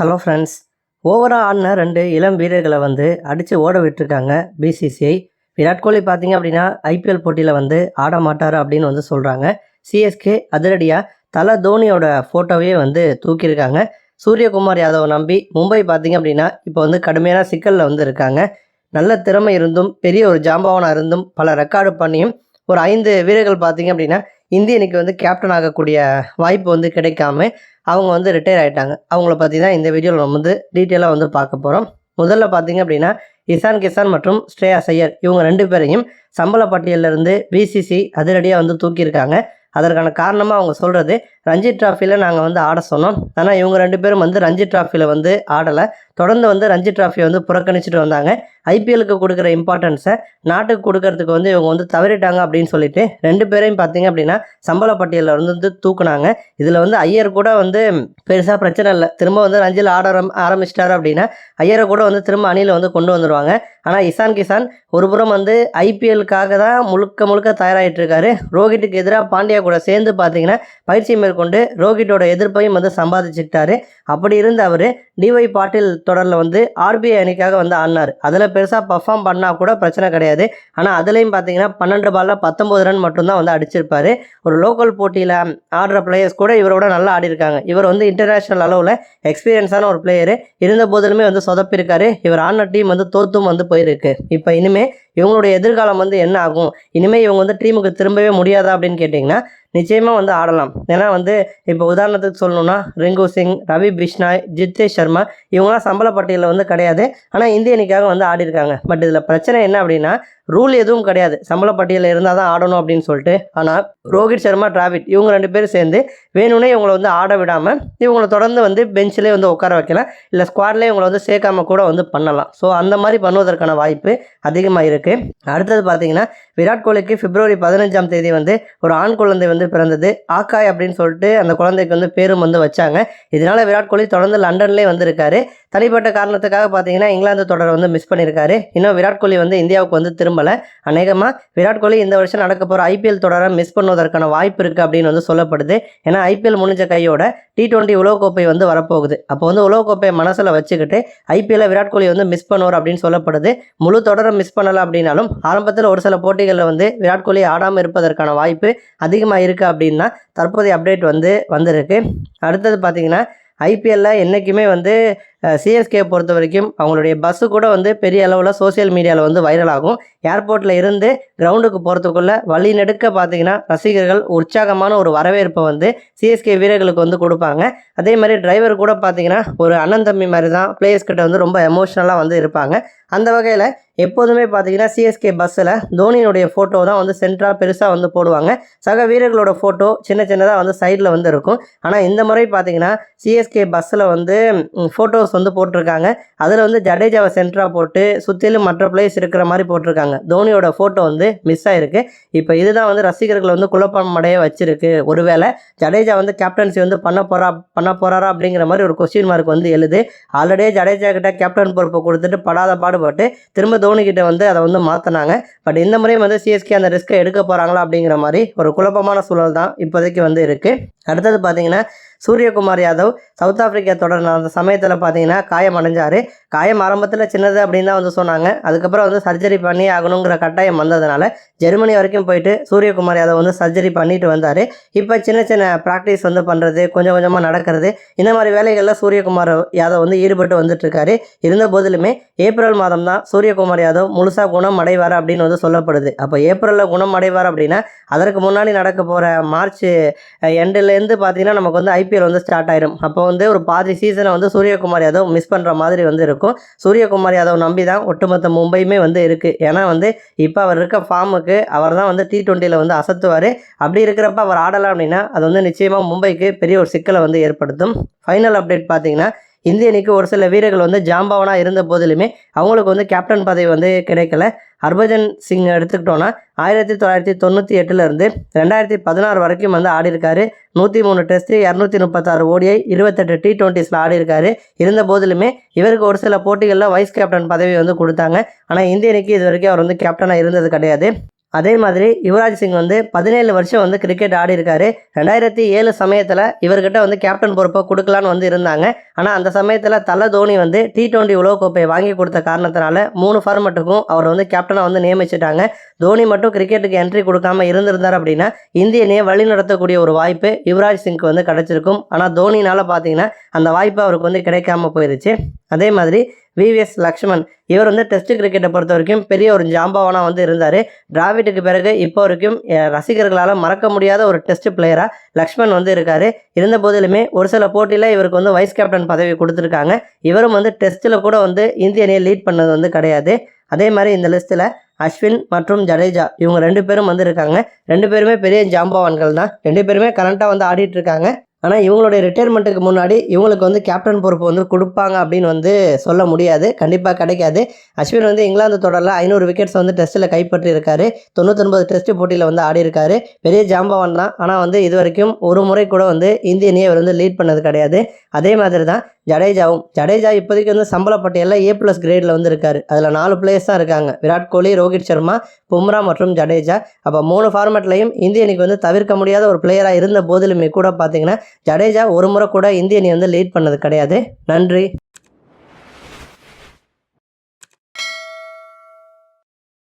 Hello friends ஓவராக ஆடின ரெண்டு இளம் வீரர்களை வந்து அடித்து ஓட விட்டுருக்காங்க பிசிசிஐ விராட் கோலி பார்த்தீங்க அப்படின்னா ஐபிஎல் போட்டியில் வந்து ஆட மாட்டார் அப்படின்னு வந்து சொல்கிறாங்க சிஎஸ்கே அதிரடியாக தல தோனியோட ஃபோட்டோவே வந்து தூக்கியிருக்காங்க. சூரியகுமார் யாதவை நம்பி மும்பை பார்த்தீங்க அப்படின்னா இப்போ வந்து கடுமையான சிக்கலில் வந்து இருக்காங்க. நல்ல திறமை இருந்தும் பெரிய ஒரு ஜாம்பவனாக இருந்தும் பல ரெக்கார்டு பண்ணியும் ஒரு ஐந்து வீரர்கள் பார்த்தீங்க அப்படின்னா இந்திய அணிக்கு வந்து கேப்டன் ஆகக்கூடிய வாய்ப்பு வந்து கிடைக்காம அவங்க வந்து ரிட்டையர் ஆகிட்டாங்க அவங்கள பற்றி தான் இந்த வீடியோவில் நம்ம வந்து டீட்டெயிலாக வந்து பார்க்க போகிறோம் முதல்ல பார்த்தீங்க அப்படின்னா இசான் கிசான் மற்றும் ஸ்ரேயா ஐயர் இவங்க ரெண்டு பேரையும் சம்பள பட்டியலிருந்து பிசிசி அதிரடியாக வந்து தூக்கியிருக்காங்க. அதற்கான காரணமாக அவங்க சொல்கிறது ரஞ்சி டிராஃபியில் நாங்கள் வந்து ஆட சொன்னோம். ஆனால் இவங்க ரெண்டு பேரும் வந்து ரஞ்சி டிராஃபியில் வந்து ஆடலை. தொடர்ந்து வந்து ரஞ்சி டிராஃபியை வந்து புறக்கணிச்சிட்டு வந்தாங்க. ஐபிஎலுக்கு கொடுக்குற இம்பார்ட்டன்ஸை நாட்டுக்கு கொடுக்கறதுக்கு வந்து இவங்க வந்து தவறிட்டாங்க அப்படின்னு சொல்லிட்டு ரெண்டு பேரையும் பார்த்தீங்க அப்படின்னா சம்பள பட்டியலில் வந்து தூக்குனாங்க. இதில் வந்து ஐயர் கூட வந்து பெருசாக பிரச்சனை இல்லை. திரும்ப வந்து ரஞ்சில் ஆட ஆரம்பிச்சிட்டாரு அப்படின்னா ஐயரை கூட வந்து திரும்ப அணியில் வந்து கொண்டு வந்துடுவாங்க ஆனால் இசான் கிசான் ஒரு புறம் வந்து ஐபிஎலுக்காக தான் முழுக்க முழுக்க தயாராகிட்டு இருக்காரு. ரோஹிட்டுக்கு எதிராக பாண்டியா கூட சேர்ந்து பார்த்தீங்கன்னா பயிற்சி மேற்கொண்டு ரோஹிட்டோட எதிர்ப்பையும் வந்து சம்பாதிச்சுக்கிட்டாரு. அப்படி இருந்த அவர் டிஒய் பாட்டில் தொடரில் வந்து ஆர்பிஐ அணிக்காக வந்து ஆடினார். அதில் பெருசாக பர்ஃபார்ம் பண்ணால் கூட பிரச்சனை கிடையாது. ஆனால் அதுலேயும் பார்த்தீங்கன்னா பன்னெண்டு பாலில் பத்தொம்போது ரன் மட்டும்தான் வந்து அடிச்சிருப்பார். ஒரு லோக்கல் போட்டியில் ஆடுற பிளேயர்ஸ் கூட இவரோட நல்லா ஆடிருக்காங்க. இவர் வந்து இன்டர்நேஷ்னல் அளவில் எக்ஸ்பீரியன்ஸான ஒரு பிளேயரு இருந்த போதிலுமே வந்து சொதப்பிருக்காரு இவர் ஆடின டீம் வந்து தோத்தும் வந்து போயிருக்கு. இப்போ இனிமே இவங்களுடைய எதிர்காலம் வந்து என்ன ஆகும்? இனிமேல் இவங்க வந்து டீமுக்கு திரும்பவே முடியாதா அப்படின்னு கேட்டிங்கன்னா நிச்சயமாக வந்து ஆடலாம். ஏன்னா வந்து இப்போ உதாரணத்துக்கு சொல்லணும்னா ரிங்கு சிங் ரவி பிஷ்னாய் ஜித்தேஷ் சர்மா இவங்களாம் சம்பள பட்டியலில் வந்து கிடையாது. ஆனால் இந்திய அணிக்காக வந்து ஆடிருக்காங்க பட் இதில் பிரச்சனை என்ன அப்படின்னா ரூல் எதுவும் கிடையாது. சம்பள பட்டியலில் இருந்தால் தான் ஆடணும் அப்படின்னு சொல்லிட்டு. ஆனால் ரோஹித் சர்மா டிராவிட் இவங்க ரெண்டு பேரும் சேர்ந்து வேணும்னே இவங்களை வந்து ஆட விடாமல் இவங்களை தொடர்ந்து வந்து பெஞ்சிலே வந்து உட்கார வைக்கலாம். இல்லை ஸ்குவாட்லேயே இவங்களை வந்து சேர்க்காம கூட வந்து பண்ணலாம். ஸோ அந்த மாதிரி பண்ணுவதற்கான வாய்ப்பு அதிகமாக இருக்குது அடுத்தது பார்த்தீங்கன்னா விராட் கோலிக்கு பிப்ரவரி பதினஞ்சாம் தேதி வந்து ஒரு ஆண் குழந்தை வந்து பிறந்தது. ஆக்காய் அப்படின்னு சொல்லிட்டு அந்த குழந்தைக்கு வந்து பேரும் வந்து வச்சாங்க. இதனால விராட் கோலி தொடர்ந்து லண்டன்லேயே வந்திருக்காரு. தனிப்பட்ட காரணத்துக்காக பார்த்தீங்கன்னா இங்கிலாந்து தொடரை வந்து மிஸ் பண்ணியிருக்காரு. இன்னும் விராட் கோலி வந்து இந்தியாவுக்கு வந்து திரும்பலை. அநேகமாக விராட் கோலி இந்த வருஷம் நடக்க போகிற ஐபிஎல் தொடரை மிஸ் பண்ணுவதற்கான வாய்ப்பு இருக்குது அப்படின்னு வந்து சொல்லப்படுது. ஏன்னா ஐபிஎல் முடிஞ்ச கையோட டி டுவெண்ட்டி உலகக்கோப்பை வந்து வரப்போகுது. அப்போ வந்து உலகக்கோப்பையை மனசில் வச்சுக்கிட்டு ஐபிஎல்ல விராட் கோலி வந்து மிஸ் பண்ணுவார் அப்படின்னு சொல்லப்படுது. முழு தொடரை மிஸ் பண்ணலாம் அப்படின்னாலும் ஆரம்பத்தில் ஒரு சில போட்டிகளில் வந்து விராட் கோலி ஆடாமல் இருப்பதற்கான வாய்ப்பு அதிகமாக இருக்குது அப்படின்னா தற்போதைய அப்டேட் வந்து வந்திருக்கு. அடுத்தது பார்த்தீங்கன்னா ஐபிஎல்ல என்றைக்குமே வந்து சிஎஸ்கே பொறுத்த வரைக்கும் அவங்களுடைய பஸ்ஸு கூட வந்து பெரிய அளவில் சோஷியல் மீடியாவில் வந்து வைரல் ஆகும். ஏர்போர்ட்டில் இருந்து கிரவுண்டுக்கு போகிறதுக்குள்ளே வழி நெடுக்க பார்த்தீங்கன்னா ரசிகர்கள் உற்சாகமான ஒரு வரவேற்பை வந்து சிஎஸ்கே வீரர்களுக்கு வந்து கொடுப்பாங்க. அதே மாதிரி டிரைவர் கூட பார்த்தீங்கன்னா ஒரு அண்ணன் தம்பி மாதிரி தான் பிளேயர்ஸ் கிட்ட வந்து ரொம்ப எமோஷ்னலாக வந்து இருப்பாங்க. அந்த வகையில் எப்போதுமே பார்த்தீங்கன்னா சிஎஸ்கே பஸ்ஸில் தோனியினுடைய ஃபோட்டோ தான் வந்து சென்ட்ராக பெருசாக வந்து போடுவாங்க. சக வீரர்களோட ஃபோட்டோ சின்ன சின்னதாக வந்து சைடில் வந்து இருக்கும். ஆனால் இந்த முறை பார்த்தீங்கன்னா சிஎஸ்கே பஸ்ஸில் வந்து ஃபோட்டோஸ் வந்து போட்டிருக்காங்க. அதில் வந்து ஜடேஜாவை சென்டராக போட்டு சுற்றிலும் மற்ற பிளேஸ் இருக்கிற மாதிரி போட்டிருக்காங்க. தோனியோட ஃபோட்டோ வந்து மிஸ் ஆகிருக்கு இப்போ இதுதான் வந்து ரசிகர்களை வந்து குழப்பம் அடைய வச்சிருக்கு. ஒருவேளை ஜடேஜா வந்து கேப்டன்சி வந்து பண்ண போறா பண்ண போறாரா அப்படிங்கிற மாதிரி ஒரு கொஸ்டின் மார்க் வந்து எழுது. ஆல்ரெடி ஜடேஜா கிட்ட கேப்டன் பொறுப்பை கொடுத்துட்டு படாத பாடுபட்டு திரும்ப தோனி கிட்ட வந்து அதை வந்து மாற்றினாங்க பட் இந்த முறையும் வந்து சிஎஸ்கே அந்த ரிஸ்க்கை எடுக்க போகிறாங்களா அப்படிங்கிற மாதிரி ஒரு குழப்பமான சூழல் தான் இப்போதைக்கு வந்து இருக்குது அடுத்தது பார்த்தீங்கன்னா சூரியகுமார் யாதவ் சவுத் ஆப்பிரிக்கா தொடர் நடந்த சமயத்தில் பார்த்தீங்கன்னா காயம் அடைஞ்சார். காயம் ஆரம்பத்தில் சின்னது அப்படின்னு தான் வந்து சொன்னாங்க. அதுக்கப்புறம் வந்து சர்ஜரி பண்ணி ஆகணுங்கிற கட்டாயம் வந்ததுனால ஜெர்மனி வரைக்கும் போயிட்டு சூரியகுமார் யாதவ் வந்து சர்ஜரி பண்ணிட்டு வந்தார். இப்போ சின்ன சின்ன ப்ராக்டிஸ் வந்து பண்ணுறது கொஞ்சம் கொஞ்சமாக நடக்கிறது. இந்த மாதிரி வேலைகளில் சூரியகுமார் யாதவ் வந்து ஈடுபட்டு வந்துட்டுருக்காரு. இருந்த போதிலுமே ஏப்ரல் மாதம் தான் சூரியகுமார் யாதவ் முழுசாக குணம் அடைவார் அப்படின்னு வந்து சொல்லப்படுது. அப்போ ஏப்ரலில் குணம் அடைவார் அப்படின்னா அதற்கு முன்னாடி நடக்க போகிற மார்ச் எண்டுலேருந்து பார்த்தீங்கன்னா நமக்கு வந்து ஐபிஎல் வந்து ஸ்டார்ட் ஆயிரும். அப்போ வந்து ஒரு பாதி சீசனை வந்து சூரியகுமார் யாதவ் மிஸ் பண்ணுற மாதிரி வந்து இருக்கும். சூரியகுமார் யாதவ் நம்பி தான் ஒட்டுமொத்த மும்பையுமே வந்து இருக்குது ஏன்னா வந்து இப்போ அவர் இருக்க ஃபார்முக்கு அவர் தான் வந்து டி டுவெண்ட்டியில் வந்து அசத்துவார். அப்படி இருக்கிறப்ப அவர் ஆடலாம் அப்படின்னா அது வந்து நிச்சயமாக மும்பைக்கு பெரிய ஒரு சிக்கலை வந்து ஏற்படுத்தும். ஃபைனல் அப்டேட் பார்த்தீங்கன்னா இந்திய அணிக்கு ஒரு சில வீரர்கள் வந்து ஜாம்பவனாக இருந்த போதிலுமே அவங்களுக்கு வந்து கேப்டன் பதவி வந்து கிடைக்கல. ஹர்பஜன் சிங் எடுத்துக்கிட்டோன்னா ஆயிரத்தி தொள்ளாயிரத்தி தொண்ணூற்றி எட்டுலேருந்து ரெண்டாயிரத்தி பதினாறு வரைக்கும் வந்து ஆடிருக்காரு நூற்றி மூணு டெஸ்ட்டு இரநூத்தி முப்பத்தாறு ஓடிஐ இருபத்தெட்டு டி டுவெண்ட்டிஸில் ஆடிருக்காரு இருந்த போதிலுமே இவருக்கு ஒரு சில போட்டிகளில் வைஸ் கேப்டன் பதவி வந்து கொடுத்தாங்க. ஆனால் இந்திய அணிக்கு இது வரைக்கும் அவர் வந்து கேப்டனாக இருந்தது கிடையாது. அதே மாதிரி யுவராஜ் சிங் வந்து பதினேழு வருஷம் வந்து கிரிக்கெட் ஆடி இருக்காரு. ரெண்டாயிரத்தி ஏழு சமயத்தில் இவர்கிட்ட வந்து கேப்டன் பொறுப்பை கொடுக்கலான்னு வந்து இருந்தாங்க. ஆனால் அந்த சமயத்தில் தல தோனி வந்து டி டுவெண்ட்டி உலகக்கோப்பையை வாங்கி கொடுத்த காரணத்தினால மூணு ஃபார்மெட்டுக்கும் அவர் வந்து கேப்டனாக வந்து நியமிச்சிட்டாங்க. தோனி மட்டும் கிரிக்கெட்டுக்கு என்ட்ரி கொடுக்காம இருந்திருந்தார் அப்படின்னா இந்திய வழி நடத்தக்கூடிய ஒரு வாய்ப்பு யுவராஜ் சிங்க்கு வந்து கிடச்சிருக்கும். ஆனால் தோனினால் பார்த்தீங்கன்னா அந்த வாய்ப்பு அவருக்கு வந்து கிடைக்காம போயிருச்சு. அதே மாதிரி விவிஎஸ் லக்ஷ்மண் இவர் வந்து டெஸ்ட் கிரிக்கெட்டை பொறுத்த வரைக்கும் பெரிய ஒரு ஜாம்பவானாக வந்து இருந்தார். டிராவிட்டுக்கு பிறகு இப்போ வரைக்கும் ரசிகர்களால் மறக்க முடியாத ஒரு டெஸ்ட் பிளேயராக லக்ஷ்மன் வந்து இருக்கார். இருந்த போதிலுமே ஒரு சில போட்டியில் இவருக்கு வந்து வைஸ் கேப்டன் பதவி கொடுத்துருக்காங்க. இவரும் வந்து டெஸ்ட்டில் கூட வந்து இந்திய அணியை லீட் பண்ணது வந்து கிடையாது. அதே மாதிரி இந்த லிஸ்ட்டில் அஸ்வின் மற்றும் ஜடேஜா இவங்க ரெண்டு பேரும் வந்து இருக்காங்க. ரெண்டு பேருமே பெரிய ஜாம்பவான்கள் தான் ரெண்டு பேருமே கரண்ட்டாக வந்து ஆடிட்டு இருக்காங்க. ஆனால் இவங்களுடைய ரிட்டையர்மெண்ட்டுக்கு முன்னாடி இவங்களுக்கு வந்து கேப்டன் பொறுப்பு வந்து கொடுப்பாங்க அப்படின்னு வந்து சொல்ல முடியாது. கண்டிப்பாக கிடைக்காது. அஸ்வின் வந்து இங்கிலாந்து தொடரில் ஐநூறு விக்கெட்ஸ் வந்து டெஸ்ட்டில் கைப்பற்றி இருக்காரு தொண்ணூத்தொன்பது டெஸ்ட் போட்டியில் வந்து ஆடி இருக்காரு பெரிய ஜாம்பவான் தான். ஆனால் வந்து இது வரைக்கும் ஒரு முறை கூட வந்து இந்திய அணியை வந்து லீட் பண்ணது கிடையாது. அதே மாதிரி தான் ஜடேஜாவும் ஜடேஜா இப்போதைக்கு வந்து சம்பள பட்டியலில் ஏ ப்ளஸ் கிரேடில் வந்து இருக்கார் அதில் நாலு பிளேயர்ஸ் தான் இருக்காங்க. விராட் கோலி ரோஹித் சர்மா பும்ரா மற்றும் ஜடேஜா. அப்போ மூணு ஃபார்மேட்லையும் இந்திய அணிக்கு வந்து தவிர்க்க முடியாத ஒரு பிளேயராக இருந்த போதிலுமே கூட பார்த்தீங்கன்னா ஜடேஜா ஒரு முறை கூட இந்திய அணி வந்து லீட் பண்ணது கிடையாது. நன்றி.